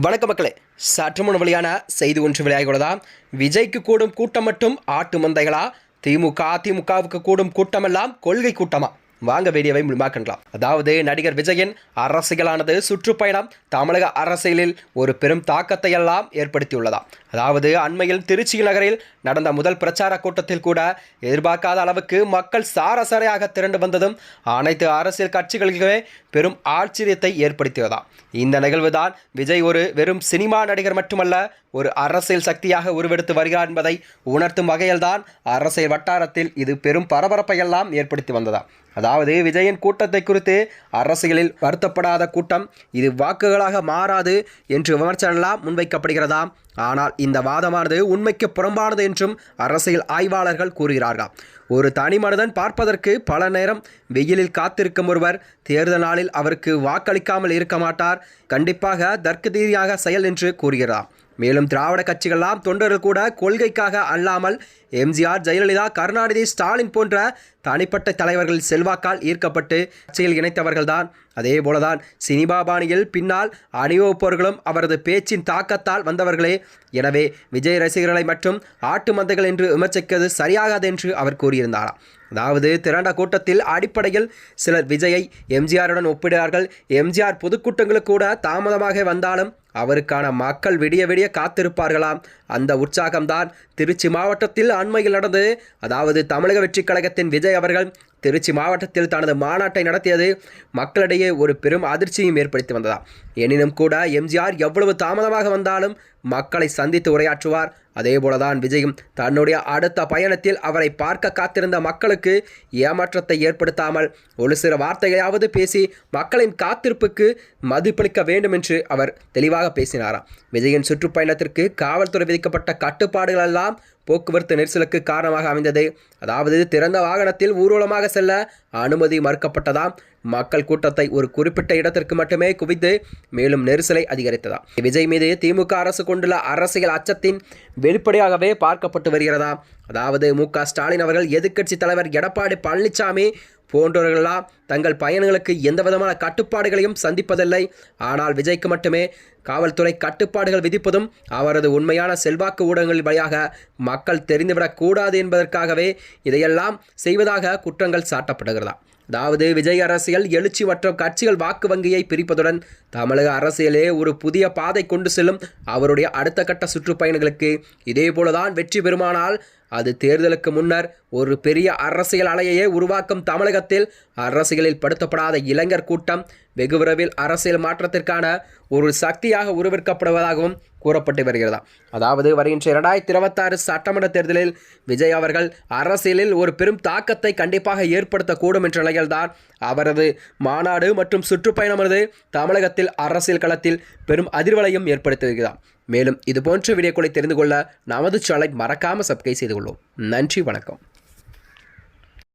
வணக்க மக்களே சற்று முன் வழியான செய்தி ஒன்று வெளியாகியுள்ளதாம் விஜய்க்கு கூடும் கூட்டம் மட்டும் ஆட்டு மந்தைகளா? திமுக அதிமுகவுக்கு கூடும் கூட்டமெல்லாம் கொள்கை கூட்டமா? வாங்க வீடியோவை முழுமாக்கலாம் அதாவது நடிகர் விஜயின் அரசியலானது சுற்றுப்பயணம் தமிழக அரசியலில் ஒரு பெரும் தாக்கத்தை எல்லாம் ஏற்படுத்தியுள்ளதாம். அதாவது அண்மையில் திருச்சி நகரில் நடந்த முதல் பிரச்சார கூட்டத்தில் கூட எதிர்பார்க்காத அளவுக்கு மக்கள் சாரசாரையாக திரண்டு வந்ததும் அனைத்து அரசியல் கட்சிகளுக்குமே பெரும் ஆச்சரியத்தை ஏற்படுத்தியதாம். இந்த நிகழ்வுதான் விஜய் ஒரு வெறும் சினிமா நடிகர் மட்டுமல்ல ஒரு அரசியல் சக்தியாக உருவெடுத்து வருகிறார் என்பதை உணர்த்தும் வகையில்தான் அரசியல் வட்டாரத்தில் இது பெரும் பரபரப்பையெல்லாம் ஏற்படுத்தி வந்ததாம். அதாவது விஜயின் கூட்டத்தை குறித்து அரசியலில் வருத்தப்படாத கூட்டம் இது வாக்குகளாக மாறாது என்று விமர்சனம்லாம் முன்வைக்கப்படுகிறதாம் ஆனால் இந்த வாதமானது உண்மைக்கு புறம்பானது என்றும் அரசியல் ஆய்வாளர்கள் கூறுகிறார்கள். ஒரு தனி மனிதன் பார்ப்பதற்கு பல நேரம் வெயிலில் காத்திருக்கும் ஒருவர் தேர்தல் நாளில் அவருக்கு வாக்களிக்காமல் இருக்க மாட்டார். கண்டிப்பாக தர்க்க ரீதியாக செயல் என்று கூறுகிறார். மேலும் திராவிட கட்சிகள்லாம் தொண்டர்கள் கூட கொள்கைக்காக அல்லாமல் எம்ஜிஆர் ஜெயலலிதா கருணாநிதி ஸ்டாலின் போன்ற தனிப்பட்ட தலைவர்கள் செல்வாக்கால் ஈர்க்கப்பட்டு கட்சியில் இணைத்தவர்கள்தான். அதே போலதான் சினிமா பாணியில் பின்னால் அணிவகுப்பவர்களும் அவரது பேச்சின் தாக்கத்தால் வந்தவர்களே. எனவே விஜய் ரசிகர்களை மற்றும் ஆட்டு மந்தைகள் என்று விமர்சிக்கிறது சரியாகாது என்று அவர் கூறியிருந்தாராம் அதாவது திரண்ட கூட்டத்தில் அடிப்படையில் சிலர் விஜயை எம்ஜிஆருடன் ஒப்பிடுகிறார்கள். எம்ஜிஆர் பொதுக்கூட்டங்களுக்கு கூட தாமதமாக வந்தாலும் அவருக்கான மக்கள் விடிய விடிய காத்திருப்பார்களாம். அந்த உற்சாகம்தான் திருச்சி மாவட்டத்தில் அண்மையில் நடந்தது. அதாவது தமிழக வெற்றிக் கழகத்தின் விஜய் அவர்கள் திருச்சி மாவட்டத்தில் தனது மாநாட்டை நடத்தியது. மக்களிடையே ஒரு பெரும் அதிர்ச்சியும் ஏற்படுத்தி வந்ததா எனினும் கூட எம்ஜிஆர் எவ்வளவு தாமதமாக வந்தாலும் மக்களை சந்தித்து உரையாற்றுவார். அதே போலதான் விஜயும் தன்னுடைய அடுத்த பயணத்தில் அவரை பார்க்க காத்திருந்த மக்களுக்கு ஏமாற்றத்தை ஏற்படுத்தாமல் ஒரு சில வார்த்தைகளாவது பேசி மக்களின் காத்திருப்புக்கு மதிப்பளிக்க வேண்டும் என்று அவர் தெளிவாக பேசினாராம் விஜயின் சுற்றுப்பயணத்திற்கு காவல்துறை விதிக்கப்பட்ட கட்டுப்பாடுகள் எல்லாம் போக்குவரத்து நெரிசலுக்கு காரணமாக அமைந்தது. அதாவது திறந்த வாகனத்தில் ஊர்வலமாக செல்ல அனுமதி மறுக்கப்பட்டதாம் மக்கள் கூட்டத்தை ஒரு குறிப்பிட்ட இடத்திற்கு மட்டுமே குவித்து மேலும் நெரிசலை அதிகரித்ததாம் விஜய் மீது திமுக அரசு கொண்டுள்ள அரசியல் அச்சத்தின் வெளிப்படையாகவே பார்க்கப்பட்டு வருகிறதா அதாவது மு க ஸ்டாலின் அவர்கள் எதிர்க்கட்சி தலைவர் எடப்பாடி பழனிசாமி போன்றவர்களெல்லாம் தங்கள் பயணங்களுக்கு எந்த விதமான கட்டுப்பாடுகளையும் சந்திப்பதில்லை. ஆனால் விஜய்க்கு மட்டுமே காவல்துறை கட்டுப்பாடுகள் விதிப்பதும் அவரது உண்மையான செல்வாக்கு ஊடகங்கள் வழியாக மக்கள் தெரிந்துவிடக்கூடாது என்பதற்காகவே இதையெல்லாம் செய்வதாக குற்றங்கள் சாட்டப்படுகிறதா. அதாவது விஜய் அரசியல் எழுச்சி மற்றும் கட்சிகள் வாக்கு வங்கியை பிரிப்பதுடன் தமிழக அரசியலே ஒரு புதிய பாதை கொண்டு செல்லும் அவருடைய அடுத்த கட்ட சுற்றுப்பயணங்களுக்கு இதே போலதான் வெற்றி பெறுமானால் அது தேர்தலுக்கு முன்னர் ஒரு பெரிய அரசியல் அலையையே உருவாக்கும் தமிழகத்தில் அரசியலில் படுத்தப்படாத இளைஞர் கூட்டம் வெகு விரைவில் அரசியல் மாற்றத்திற்கான ஒரு சக்தியாக உருவெடுக்கப்படுவதாகவும் கூறப்பட்டு வருகிறதா? அதாவது வருகின்ற இரண்டாயிரத்தி இருபத்தாறு சட்டமன்ற தேர்தலில் விஜய் அவர்கள் அரசியலில் ஒரு பெரும் தாக்கத்தை கண்டிப்பாக ஏற்படுத்தக்கூடும் என்ற நிலையில்தான் அவரது மாநாடு மற்றும் சுற்றுப்பயணமானது தமிழகத்தில் அரசியல் களத்தில் பெரும் அதிர்வலையும் ஏற்படுத்தி மேலும் இதுபோன்ற வீடியோக்களை தெரிந்து கொள்ள நமது சேனலை மறக்காமல் சப்ஸ்கிரைப் செய்து கொள்வோம். நன்றி வணக்கம்.